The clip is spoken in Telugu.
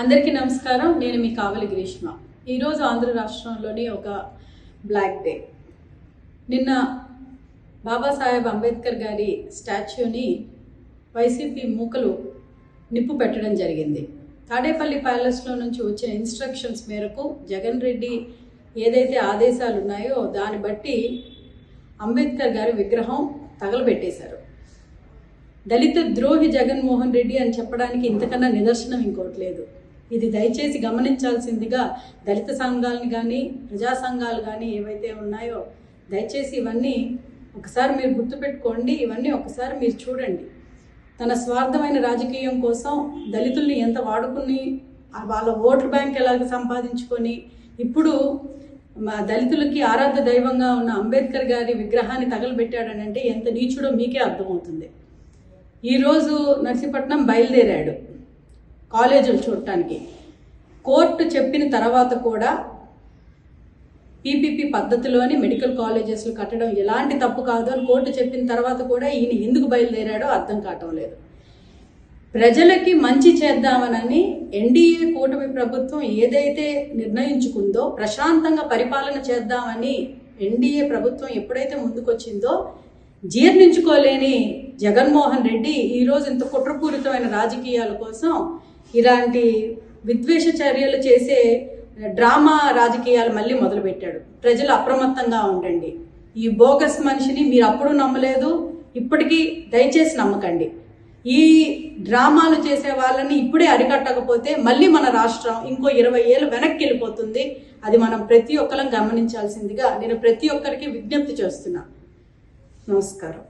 అందరికీ నమస్కారం. నేను మీ కావలి గ్రీష్మ. ఈరోజు ఆంధ్ర రాష్ట్రంలోని ఒక బ్లాక్ డే నిన్న బాబాసాహెబ్ అంబేద్కర్ గారి స్టాచ్యూని వైసీపీ మూకలు నిప్పు పెట్టడం జరిగింది. తాడేపల్లి ప్యాలెస్లో నుంచి వచ్చిన ఇన్స్ట్రక్షన్స్ మేరకు జగన్ రెడ్డి ఏదైతే ఆదేశాలు ఉన్నాయో దాన్ని బట్టి అంబేద్కర్ గారి విగ్రహం తగలబెట్టేశారు. దళిత ద్రోహి జగన్మోహన్ రెడ్డి అని చెప్పడానికి ఇంతకన్నా నిదర్శనం ఇంకోటి లేదు. ఇది దయచేసి గమనించాల్సిందిగా దళిత సంఘాలను కానీ ప్రజా సంఘాలు కానీ ఏవైతే ఉన్నాయో దయచేసి ఇవన్నీ ఒకసారి మీరు గుర్తుపెట్టుకోండి ఇవన్నీ ఒకసారి మీరు చూడండి. తన స్వార్థమైన రాజకీయం కోసం దళితుల్ని ఎంత వాడుకుని వాళ్ళ ఓటర్ బ్యాంక్ ఎలాగ సంపాదించుకొని ఇప్పుడు మా దళితులకి ఆరాధ్య దైవంగా ఉన్న అంబేద్కర్ గారి విగ్రహాన్ని తగలబెట్టాడనంటే ఎంత నీచుడో మీకే అర్థమవుతుంది. ఈరోజు నర్సీపట్నం బయలుదేరాడు. కాలేజీలు చూడటానికి. కోర్టు చెప్పిన తర్వాత కూడా పీపీపీ పద్ధతిలోని మెడికల్ కాలేజెస్లు కట్టడం ఎలాంటి తప్పు కాదు అని కోర్టు చెప్పిన తర్వాత కూడా ఈయన ఎందుకు బయలుదేరాడో అర్థం కావటం లేదు. ప్రజలకి మంచి చేద్దామనని ఎన్డీఏ కూటమి ప్రభుత్వం ఏదైతే నిర్ణయించుకుందో ప్రశాంతంగా పరిపాలన చేద్దామని ఎన్డీఏ ప్రభుత్వం ఎప్పుడైతే ముందుకొచ్చిందో జీర్ణించుకోలేని జగన్మోహన్ రెడ్డి ఈరోజు ఇంత కుట్రపూరితమైన రాజకీయాల కోసం ఇలాంటి విద్వేష చర్యలు చేసే డ్రామా రాజకీయాలు మళ్ళీ మొదలుపెట్టాడు. ప్రజలు అప్రమత్తంగా ఉండండి. ఈ బోగస్ మనిషిని మీరు అప్పుడు నమ్మలేదు ఇప్పటికీ దయచేసి నమ్మకండి. ఈ డ్రామాలు చేసే వాళ్ళని ఇప్పుడే అరికట్టకపోతే మళ్ళీ మన రాష్ట్రం ఇంకో ఇరవై ఏళ్ళు వెనక్కి వెళ్ళిపోతుంది. అది మనం ప్రతి ఒక్కరం గమనించాల్సిందిగా నేను ప్రతి ఒక్కరికి విజ్ఞప్తి చేస్తున్నా. నమస్కారం.